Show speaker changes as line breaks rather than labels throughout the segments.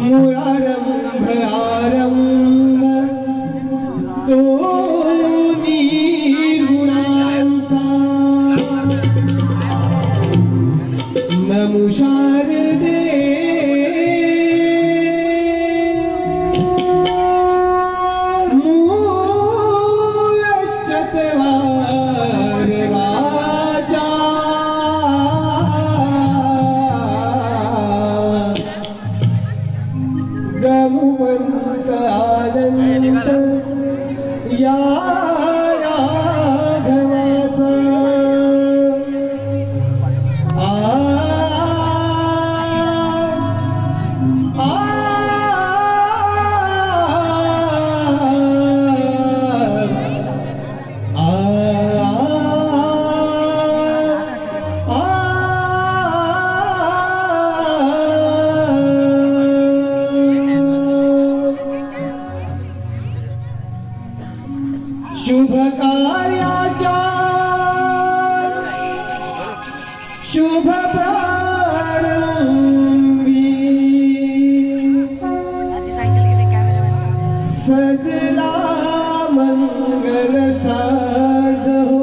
मुआरंभ आ शुभ प्रारंभी सजला मंगल साज हो।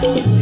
thank you